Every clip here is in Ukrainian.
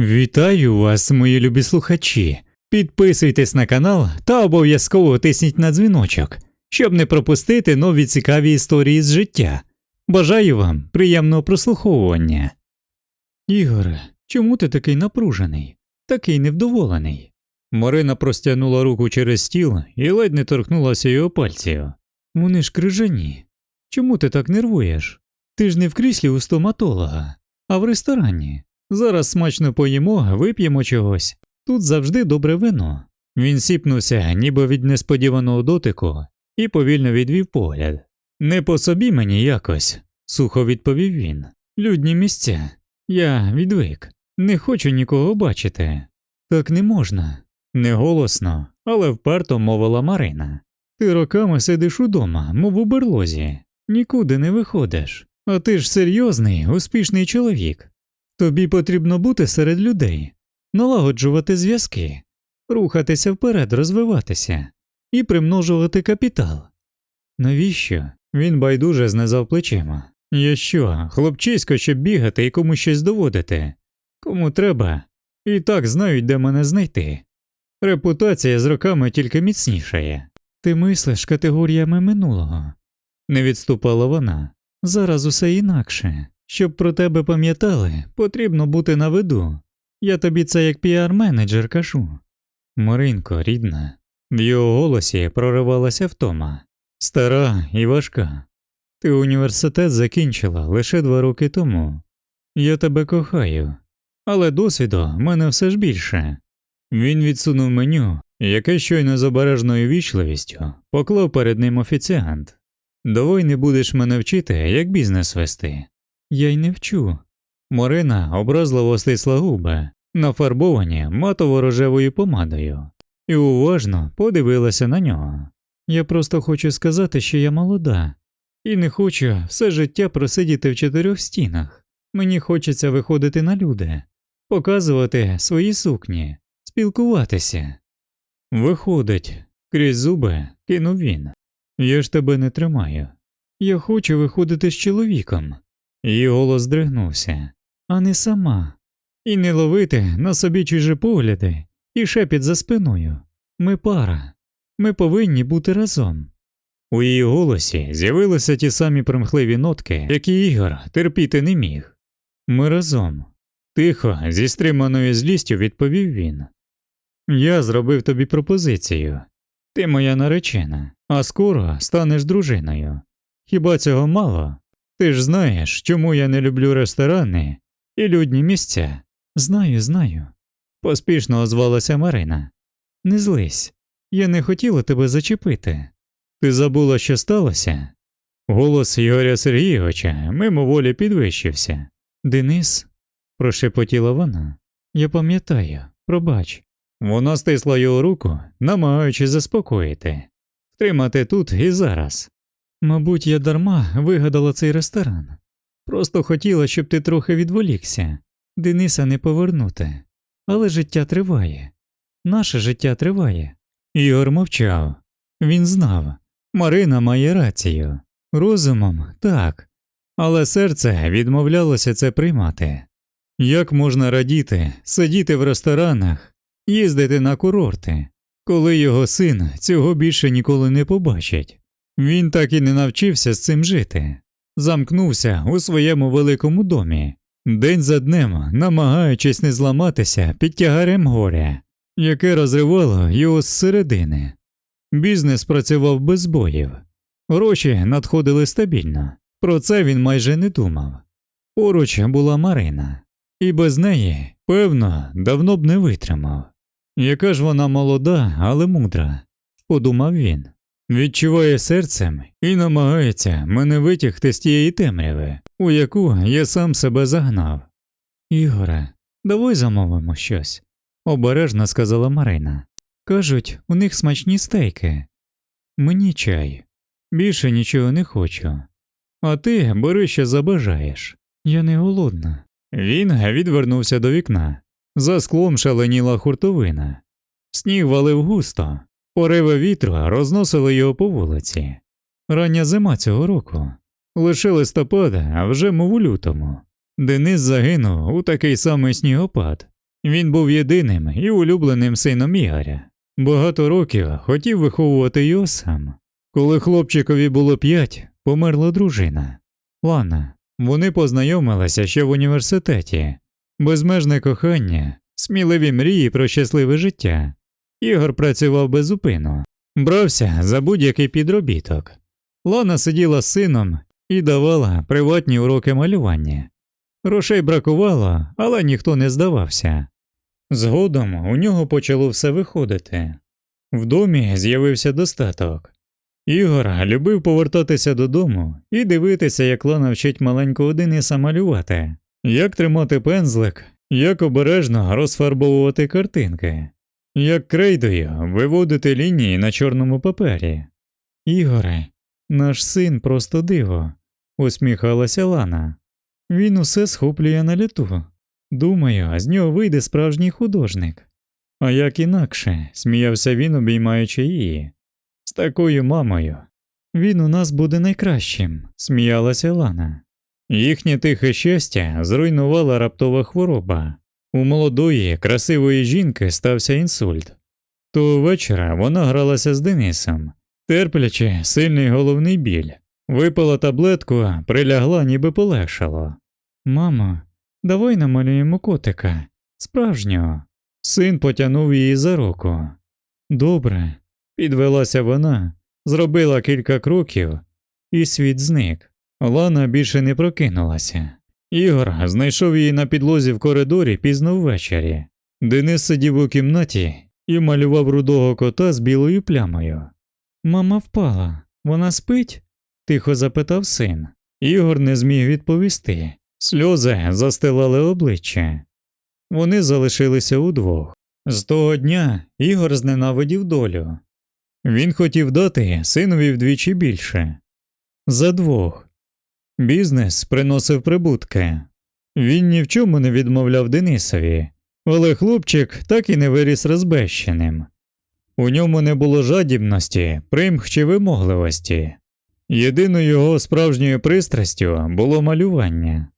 Вітаю вас, мої любі слухачі. Підписуйтесь на канал та обов'язково тисніть на дзвіночок, щоб не пропустити нові цікаві історії з життя. Бажаю вам приємного прослуховування. Ігоре, чому ти такий напружений, такий невдоволений? Марина простягнула руку через стіл і ледь не торкнулася його пальців. Вони ж крижані. Чому ти так нервуєш? Ти ж не в кріслі у стоматолога, а в ресторані. Зараз смачно поїмо, вип'ємо чогось. Тут завжди добре вино. Він сіпнувся, ніби від несподіваного дотику, і повільно відвів погляд. Не по собі мені якось, сухо відповів він. Людні місця. Я відвик, не хочу нікого бачити. Так не можна. Не голосно, але вперто мовила Марина. Ти роками сидиш удома, мов у берлозі, нікуди не виходиш. А ти ж серйозний, успішний чоловік. Тобі потрібно бути серед людей, налагоджувати зв'язки, рухатися вперед, розвиватися і примножувати капітал. Навіщо? Він байдуже знизав плечима. Я що, хлопчисько, щоб бігати і комусь щось доводити? Кому треба, і так знають, де мене знайти. Репутація з роками тільки міцнішає. Ти мислиш категоріями минулого. Не відступала вона. Зараз усе інакше. Щоб про тебе пам'ятали, потрібно бути на виду. Я тобі це як піар-менеджер кажу. Маринко, рідна, в його голосі проривалася втома, стара і важка. Ти університет закінчила лише два роки тому. Я тебе кохаю, але досвіду мене все ж більше. Він відсунув меню, яке щойно з обережною вічливістю поклав перед ним офіціант. Давай не будеш мене вчити, як бізнес вести. Я й не вчу. Марина образливо стисла губи, нафарбовані матово-рожевою помадою, і уважно подивилася на нього. Я просто хочу сказати, що я молода, і не хочу все життя просидіти в чотирьох стінах. Мені хочеться виходити на люди, показувати свої сукні, спілкуватися. Виходить, крізь зуби кинув він. Я ж тебе не тримаю. Я хочу виходити з чоловіком. Її голос здригнувся, а не сама, і не ловити на собі чужі погляди і шепіт за спиною. Ми пара, ми повинні бути разом. У її голосі з'явилися ті самі примхливі нотки, які Ігор терпіти не міг. Ми разом. Тихо, зі стриманою злістю відповів він. Я зробив тобі пропозицію. Ти моя наречена, а скоро станеш дружиною. Хіба цього мало? Ти ж знаєш, чому я не люблю ресторани і людні місця. Знаю, знаю. Поспішно озвалася Марина. Не злись, я не хотіла тебе зачепити. Ти забула, що сталося? Голос Ігоря Сергійовича мимоволі підвищився. Денис, прошепотіла вона. Я пам'ятаю, пробач. Вона стисла його руку, намагаючись заспокоїти, втримати тут і зараз. Мабуть, я дарма вигадала цей ресторан. Просто хотіла, щоб ти трохи відволікся, Дениса не повернути. Але життя триває. Наше життя триває. Ігор мовчав. Він знав. Марина має рацію. Розумом так. Але серце відмовлялося це приймати. Як можна радіти, сидіти в ресторанах, їздити на курорти, коли його син цього більше ніколи не побачить? Він так і не навчився з цим жити, замкнувся у своєму великому домі, день за днем намагаючись не зламатися під тягарем горя, яке розривало його зсередини. Бізнес працював без боїв, гроші надходили стабільно, про це він майже не думав. Поруч була Марина, і без неї, певно, давно б не витримав. Яка ж вона молода, але мудра, подумав він. Відчуває серцем і намагається мене витягти з тієї темряви, у яку я сам себе загнав. Ігоре, давай замовимо щось, обережно сказала Марина. Кажуть, у них смачні стейки. Мені чай. Більше нічого не хочу. А ти бери що забажаєш. Я не голодна. Він відвернувся до вікна. За склом шаленіла хуртовина. Сніг валив густо, Пориви вітру розносили його по вулиці. Рання зима цього року. Лише листопада, а вже мов у лютому. Денис загинув у такий самий снігопад. Він був єдиним і улюбленим сином Ігоря. Багато років хотів виховувати його сам. Коли хлопчикові було п'ять, померла дружина. Лана. Вони познайомилися ще в університеті. Безмежне кохання, сміливі мрії про щасливе життя. Ігор працював безупину, брався за будь-який підробіток. Лана сиділа з сином і давала приватні уроки малювання. Грошей бракувало, але ніхто не здавався. Згодом у нього почало все виходити. В домі з'явився достаток. Ігор любив повертатися додому і дивитися, як Лана вчить маленького Дениса малювати, як тримати пензлик, як обережно розфарбовувати картинки, як крейдою виводити лінії на чорному папері. Ігоре, наш син просто диво, усміхалася Лана. Він усе схоплює на літу. Думаю, з нього вийде справжній художник. А як інакше, сміявся він, обіймаючи її. З такою мамою. Він у нас буде найкращим, сміялася Лана. Їхнє тихе щастя зруйнувала раптова хвороба. У молодої, красивої жінки стався інсульт. Того вечора вона гралася з Денисом, терплячи сильний головний біль. Випила таблетку, прилягла, ніби полегшало. Мамо, давай намалюємо котика, справжнього. Син потягнув її за руку. Добре, підвелася вона, зробила кілька кроків, і світ зник. Лана більше не прокинулася. Ігор знайшов її на підлозі в коридорі пізно ввечері. Денис сидів у кімнаті і малював рудого кота з білою плямою. Мама впала, вона спить? тихо запитав син. Ігор не зміг відповісти. Сльози застилали обличчя. Вони залишилися удвох. З того дня Ігор зненавидів долю. Він хотів дати синові вдвічі більше. За двох. Бізнес приносив прибутки. Він ні в чому не відмовляв Денисові, але хлопчик так і не виріс розбещеним. У ньому не було жадібності, примх чи вимогливості. Єдиною його справжньою пристрастю було малювання.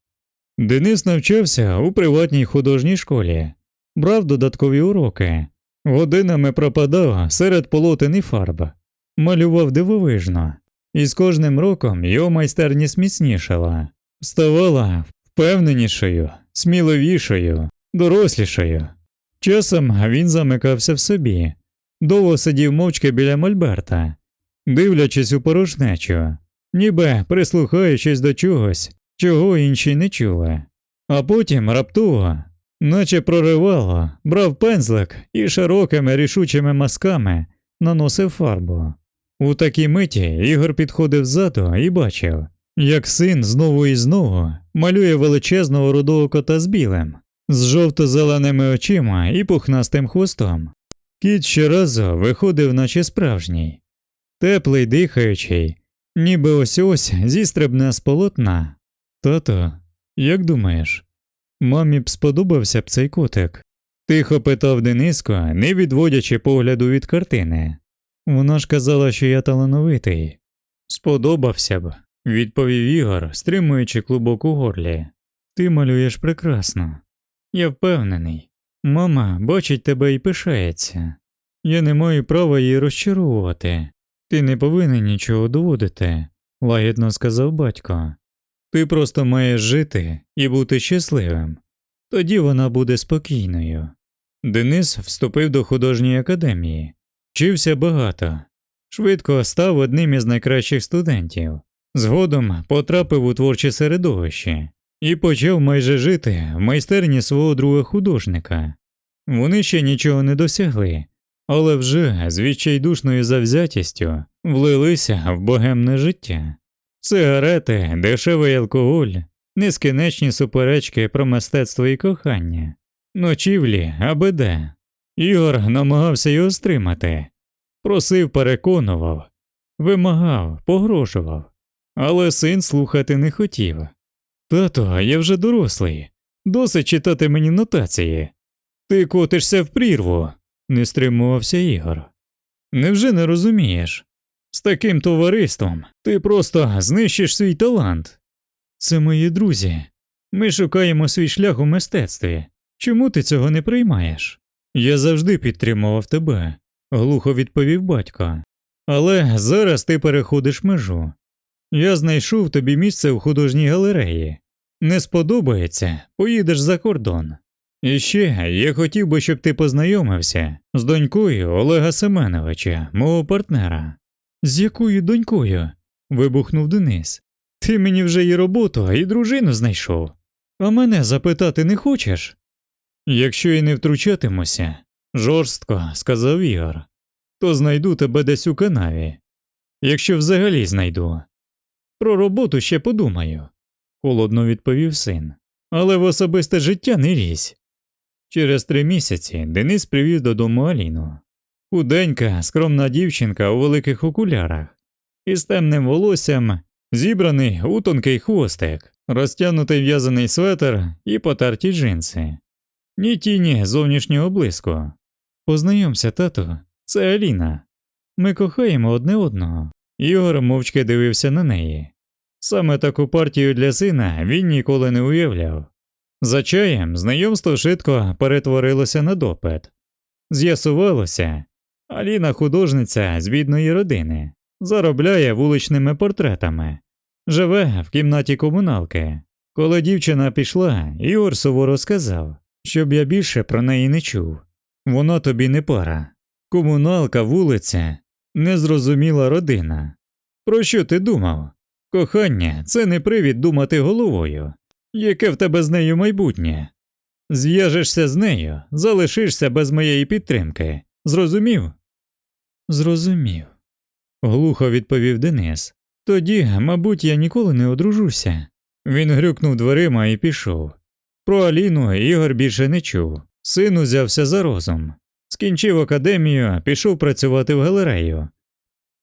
Денис навчався у приватній художній школі, брав додаткові уроки, годинами пропадав серед полотен і фарб, малював дивовижно, і з кожним роком його майстерність міцнішала, ставала впевненішою, сміливішою, дорослішою. Часом він замикався в собі, довго сидів мовчки біля Мольберта, дивлячись у порожнечу, ніби прислухаючись до чогось, чого інші не чули. А потім раптово, наче проривало, брав пензлик і широкими рішучими мазками наносив фарбу. У такій миті Ігор підходив ззаду і бачив, як син знову і знову малює величезного рудого кота з білим, з жовто-зеленими очима і пухнастим хвостом. Кіт щоразу виходив, наче справжній, теплий, дихаючий, ніби ось ось зістрибне з полотна. Тато, як думаєш, мамі б сподобався б цей котик? Тихо питав Дениско, не відводячи погляду від картини. Вона ж казала, що я талановитий. Сподобався б, відповів Ігор, стримуючи клубок у горлі. Ти малюєш прекрасно. Я впевнений. Мама бачить тебе і пишається. Я не маю права її розчаровувати. Ти не повинен нічого доводити, лагідно сказав батько. Ти просто маєш жити і бути щасливим. Тоді вона буде спокійною. Денис вступив до художньої академії, вчився багато, швидко став одним із найкращих студентів. Згодом потрапив у творче середовище і почав майже жити в майстерні свого друга художника. Вони ще нічого не досягли, але вже з відчайдушною завзятістю влилися в богемне життя. Сигарети, дешевий алкоголь, нескінченні суперечки про мистецтво і кохання, ночівлі аби де. Ігор намагався його стримати, просив, переконував, вимагав, погрожував, але син слухати не хотів. Тато, я вже дорослий, досить читати мені нотації. Ти котишся в прірву, не стримувався Ігор. Невже не розумієш? З таким товариством ти просто знищиш свій талант. Це мої друзі. Ми шукаємо свій шлях у мистецтві. Чому ти цього не приймаєш? Я завжди підтримував тебе, глухо відповів батько. Але зараз ти переходиш межу. Я знайшов тобі місце в художній галереї. Не сподобається, поїдеш за кордон. І ще я хотів би, щоб ти познайомився з донькою Олега Семеновича, мого партнера. З якою донькою? вибухнув Денис. Ти мені вже і роботу, і дружину знайшов. А мене запитати не хочеш? Якщо і не втручатимуся, жорстко сказав Ігор, то знайду тебе десь у канаві. Якщо взагалі знайду. Про роботу ще подумаю, холодно відповів син. Але в особисте життя не лізь. Через три місяці Денис привів додому Аліну. Худенька, скромна дівчинка у великих окулярах, із темним волоссям, зібраний у тонкий хвостик, розтягнутий в'язаний светр і потерті джинси. Ні тіні зовнішнього блиску. Познайомся, тату, це Аліна. Ми кохаємо одне одного. Ігор мовчки дивився на неї. Саме таку партію для сина він ніколи не уявляв. За чаєм знайомство швидко перетворилося на допит. З'ясувалося, Аліна художниця з бідної родини, заробляє вуличними портретами, живе в кімнаті комуналки. Коли дівчина пішла, Ігор суворо сказав, щоб я більше про неї не чув. Вона тобі не пара. Комуналка, вулиця, незрозуміла родина. Про що ти думав? Кохання це не привід думати головою. Яке в тебе з нею майбутнє? Зв'яжешся з нею, залишишся без моєї підтримки. Зрозумів? Зрозумів, глухо відповів Денис. Тоді, мабуть, я ніколи не одружуся. Він грюкнув дверима і пішов. Про Аліну Ігор більше не чув. Син узявся за розум. Скінчив академію, пішов працювати в галерею.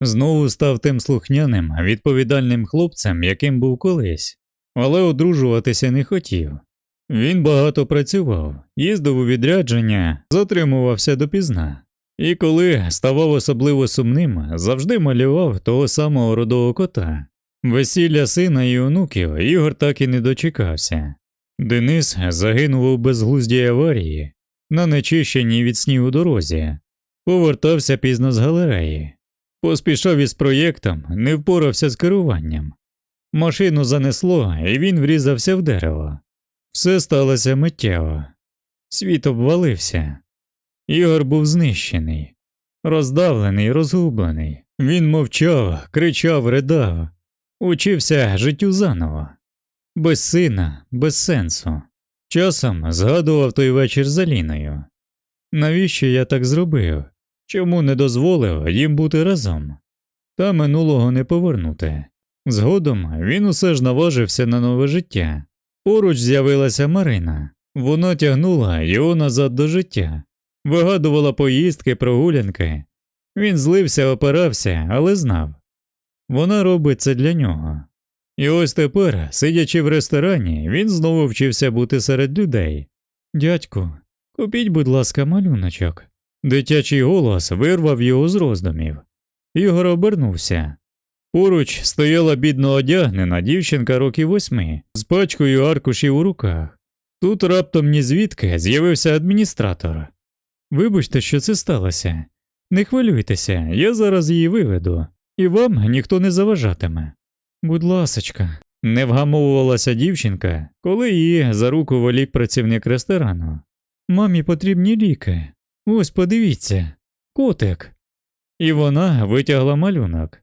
Знову став тим слухняним, відповідальним хлопцем, яким був колись, але одружуватися не хотів. Він багато працював, їздив у відрядження, затримувався допізна. І коли ставав особливо сумним, завжди малював того самого родового кота. Весілля сина і онуків Ігор так і не дочекався. Денис загинув у безглуздій аварії на нечищеній від снігу дорозі, повертався пізно з галереї, поспішав із проєктом, не впорався з керуванням. Машину занесло, і він врізався в дерево. Все сталося миттєво. Світ обвалився. Ігор був знищений, роздавлений, розгублений. Він мовчав, кричав, ридав, учився життю заново, без сина, без сенсу. Часом згадував той вечір з Аліною. Навіщо я так зробив? Чому не дозволив їм бути разом? Та минулого не повернути. Згодом він усе ж наважився на нове життя. Поруч з'явилася Марина. Вона тягнула його назад до життя, вигадувала поїздки, прогулянки. Він злився, опирався, але знав вона робить це для нього. І ось тепер, сидячи в ресторані, він знову вчився бути серед людей. Дядьку, купіть, будь ласка, малюночок. Дитячий голос вирвав його з роздумів. Ігор обернувся. Поруч стояла бідно одягнена дівчинка років восьми з пачкою аркушів у руках. Тут раптом ні звідки з'явився адміністратор. Вибачте, що це сталося. Не хвилюйтеся, я зараз її виведу, і вам ніхто не заважатиме. Будь ласочка, не вгамовувалася дівчинка, коли її за руку волік працівник ресторану. Мамі потрібні ліки. Ось подивіться, котик. І вона витягла малюнок.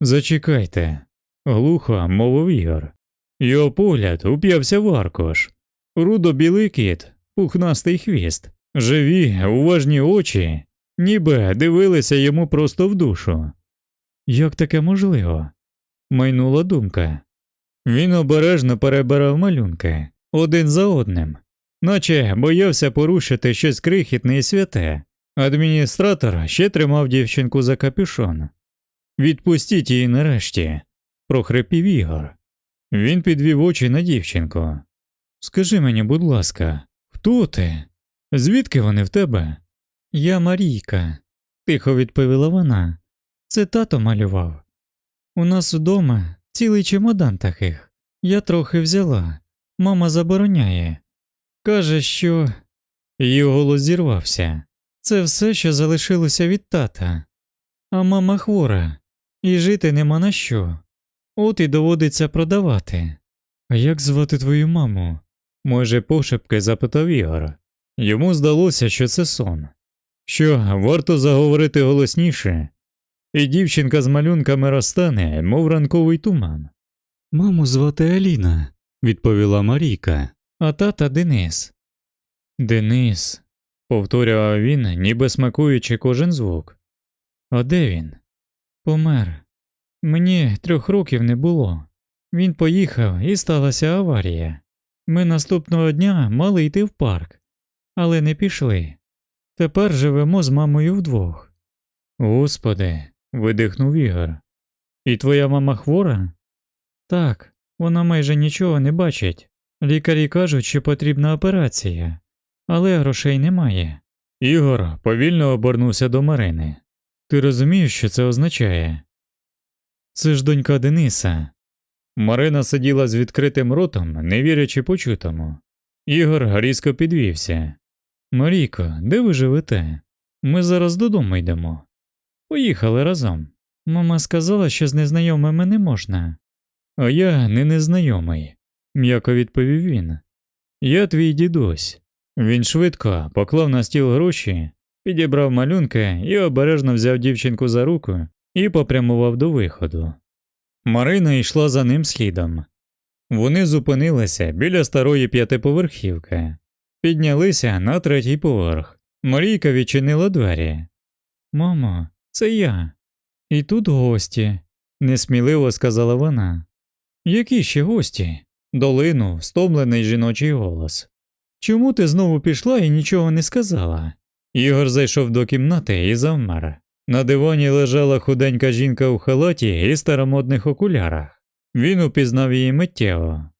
Зачекайте, глухо мовив Ігор. Його погляд уп'явся в аркуш. Рудо білий кіт, пухнастий хвіст, живі, уважні очі, ніби дивилися йому просто в душу. Як таке можливо? Майнула думка. Він обережно перебирав малюнки один за одним, наче боявся порушити щось крихітне і святе. Адміністратор ще тримав дівчинку за капюшон. Відпустіть її нарешті, прохрипів Ігор. Він підвів очі на дівчинку. Скажи мені, будь ласка, хто ти? Звідки вони в тебе? Я Марійка, тихо відповіла вона. Це тато малював. У нас вдома цілий чемодан таких. Я трохи взяла. Мама забороняє. Каже, що. Її голос зірвався. Це все, що залишилося від тата. А мама хвора, і жити нема на що. От і доводиться продавати. А як звати твою маму? Може, пошепки запитав Ігор. Йому здалося, що це сон. Що, варто заговорити голосніше, і дівчинка з малюнками розтане, мов ранковий туман. Маму звати Аліна, відповіла Марійка, а тата Денис. Денис, повторював він, ніби смакуючи кожен звук. А де він? Помер. Мені трьох років не було. Він поїхав і сталася аварія. Ми наступного дня мали йти в парк, але не пішли. Тепер живемо з мамою вдвох. Господи, видихнув Ігор. І твоя мама хвора? Так, вона майже нічого не бачить. Лікарі кажуть, що потрібна операція, але грошей немає. Ігор повільно обернувся до Марини. Ти розумієш, що це означає? Це ж донька Дениса. Марина сиділа з відкритим ротом, не вірячи почутому. Ігор різко підвівся. Марійко, де ви живете? Ми зараз додому йдемо. Поїхали разом. Мама сказала, що з незнайомими не можна. А я не незнайомий, м'яко відповів він. Я твій дідусь. Він швидко поклав на стіл гроші, підібрав малюнки і обережно взяв дівчинку за руку і попрямував до виходу. Марина йшла за ним слідом. Вони зупинилися біля старої п'ятиповерхівки, піднялися на третій поверх. Марійка відчинила двері. Мамо, це я. І тут гості, несміливо сказала вона. Які ще гості? долинув стомлений жіночий голос. Чому ти знову пішла і нічого не сказала? Ігор зайшов до кімнати і завмер. На дивані лежала худенька жінка у халаті і старомодних окулярах. Він упізнав її миттєво.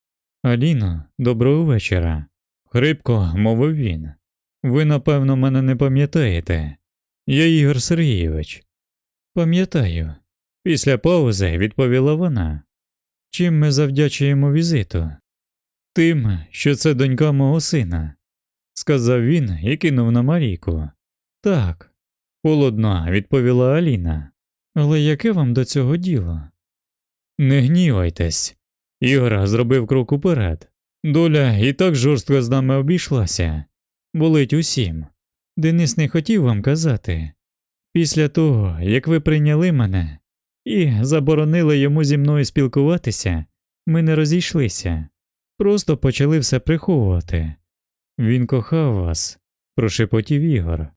Аліно, доброго вечора. Хрипко мовив він. Ви, напевно, мене не пам'ятаєте. Я Ігор Сергійович. Пам'ятаю. Після паузи відповіла вона. Чим ми завдячуємо візиту? Тим, що це донька мого сина, сказав він і кинув на Марійку. Так, холодно, відповіла Аліна. Але яке вам до цього діло? Не гнівайтесь. Ігор зробив крок уперед. Доля і так жорстко з нами обійшлася. Болить усім. Денис не хотів вам казати. Після того, як ви прийняли мене і заборонили йому зі мною спілкуватися, ми не розійшлися, просто почали все приховувати. Він кохав вас, прошепотів Ігор.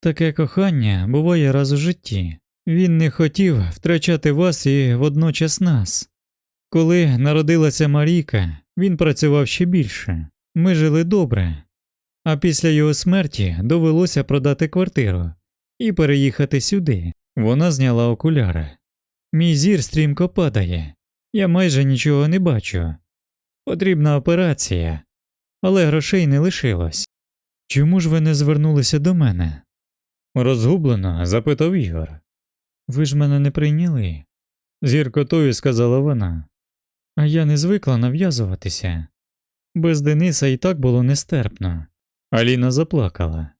Таке кохання буває раз у житті. Він не хотів втрачати вас і водночас нас. Коли народилася Марійка, він працював ще більше. Ми жили добре, а після його смерті довелося продати квартиру і переїхати сюди. Вона зняла окуляри. Мій зір стрімко падає, я майже нічого не бачу. Потрібна операція, але грошей не лишилось. Чому ж ви не звернулися до мене? Розгублено запитав Ігор. Ви ж мене не прийняли, з гіркотою сказала вона. А я не звикла нав'язуватися. Без Дениса і так було нестерпно. Аліна заплакала.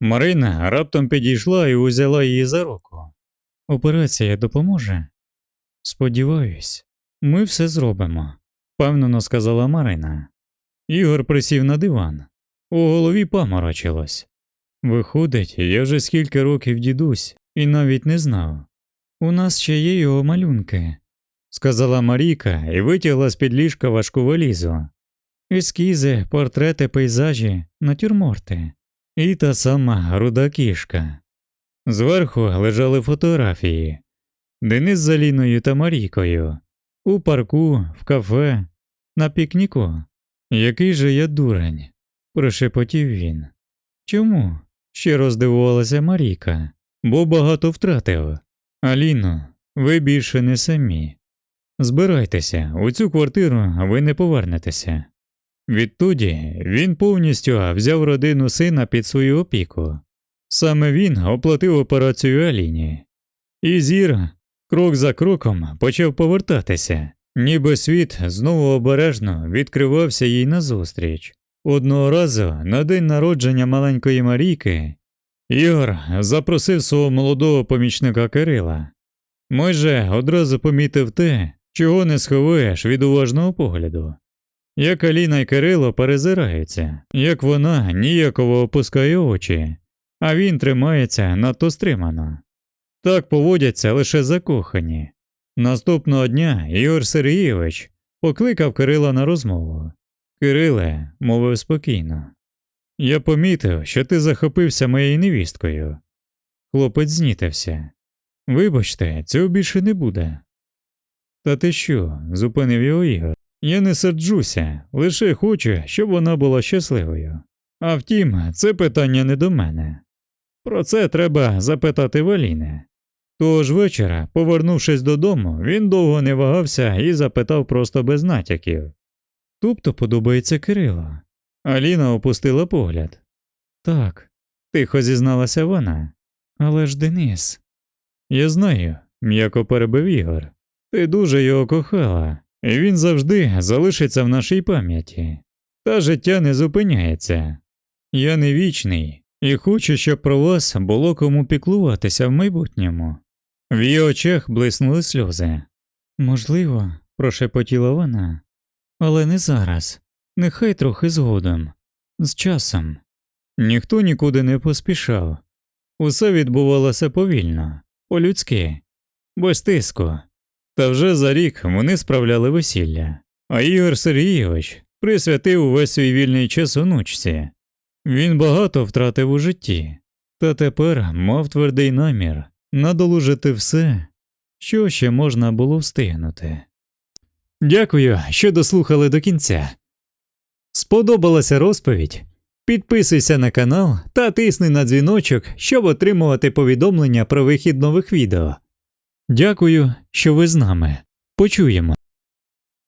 Марина раптом підійшла і узяла її за руку. Операція допоможе? Сподіваюсь, ми все зробимо, впевнено сказала Марина. Ігор присів на диван. У голові паморочилось. Виходить, я вже скільки років дідусь і навіть не знав. У нас ще є його малюнки, сказала Марійка і витягла з під ліжка важку валізу. Ескізи, портрети, пейзажі, натюрморти і та сама руда кішка. Зверху лежали фотографії Денис з Аліною та Марійкою, у парку, в кафе, на пікніку. Який же я дурень, прошепотів він. Чому? щиро здивувалася Марійка, бо багато втратив. Аліно, ви більше не самі. Збирайтеся, у цю квартиру ви не повернетеся. Відтоді він повністю взяв родину сина під свою опіку. Саме він оплатив операцію Аліні. І зір крок за кроком почав повертатися, ніби світ знову обережно відкривався їй назустріч. Одного разу на день народження маленької Марійки Ігор запросив свого молодого помічника Кирила. Майже одразу помітив те, чого не сховаєш від уважного погляду. Як Аліна й Кирило перезираються, як вона ніяково опускає очі, а він тримається надто стримано. Так поводяться лише закохані. Наступного дня Ігор Сергійович покликав Кирила на розмову. Кириле, мовив спокійно. Я помітив, що ти захопився моєю невісткою. Хлопець знітився. Вибачте, цього більше не буде. Та ти що? зупинив його Ігор. Я не серджуся, лише хочу, щоб вона була щасливою. А втім, це питання не до мене. Про це треба запитати Валіни. Того ж вечора, повернувшись додому, він довго не вагався і запитав просто без натяків. Тобто подобається Кирило. Аліна опустила погляд. Так, тихо зізналася вона. Але ж Денис. Я знаю, м'яко перебив Ігор. Ти дуже його кохала, він завжди залишиться в нашій пам'яті. Та життя не зупиняється. Я не вічний і хочу, щоб про вас було кому піклуватися в майбутньому. В її очах блиснули сльози. Можливо, прошепотіла вона, але не зараз. Нехай трохи згодом, з часом. Ніхто нікуди не поспішав. Усе відбувалося повільно, по-людськи, без тиску. Та вже за рік вони справляли весілля, а Ігор Сергійович присвятив увесь свій вільний час онучці. Він багато втратив у житті, та тепер мав твердий намір надолужити все, що ще можна було встигнути. Дякую, що дослухали до кінця. Сподобалася розповідь? Підписуйся на канал та тисни на дзвіночок, щоб отримувати повідомлення про вихід нових відео. Дякую, що ви з нами. Почуємо.